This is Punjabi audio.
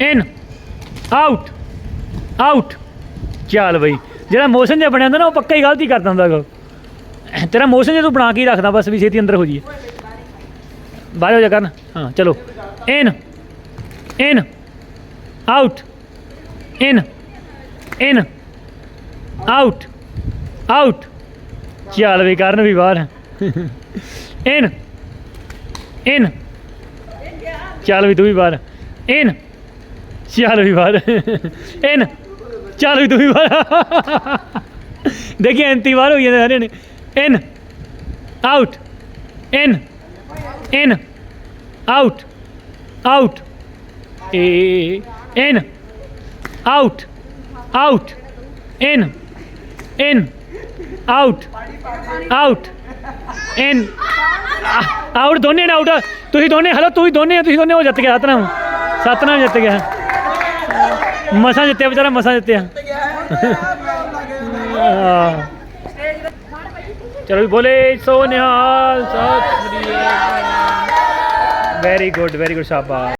ਇਨ ਆਊਟ ਆਊਟ ਚੱਲ ਬਈ, ਜਿਹੜਾ ਮੋਸ਼ਨ ਜਿਹਾ ਬਣਿਆ ਹੁੰਦਾ ਨਾ, ਉਹ ਪੱਕਾ ਹੀ ਗਲਤੀ ਕਰ ਦਿੰਦਾ ਗਾ। ਤੇਰਾ ਮੋਸ਼ਨ ਜੇ ਤੂੰ ਬਣਾ ਕੇ ਹੀ ਰੱਖਦਾ, ਬਸ ਵੀ ਛੇਤੀ ਅੰਦਰ ਹੋ ਜਾਈਏ। ਬਾਹਰ ਹੋ ਜਾ ਕਰਨ। ਹਾਂ, ਚਲੋ। In in out in in out out ਚੱਲ ਵੀ ਕਰਨ ਵੀ ਬਾਹਰ। ਇਨ ਇਨ ਚੱਲ ਵੀ ਤੂੰ ਵੀ ਬਾਹਰ। ਇਨ चल भी बार ए न, चल भी तू तो भी बार देखिए एंती बार हो गया सारे in out in in out out A in out out in in out out in out दोनों ने आउट तुम दोनों, हलो तुम दोनों तुम दोनों हो गया सतना सतना जाते गया ਮਸਾਂ ਜਿੱਤਿਆ, ਵਿਚਾਰਾ ਮਸਾ ਜਿੱਤਿਆ। ਚਲੋ ਵੀ ਬੋਲੇ, ਸੋ ਨਿਹਾਲ, ਸਤਿ ਵੈਰੀ ਗੁੱਡ ਵੈਰੀ ਗੁੱਡ ਸ਼ਾਬਾਸ਼।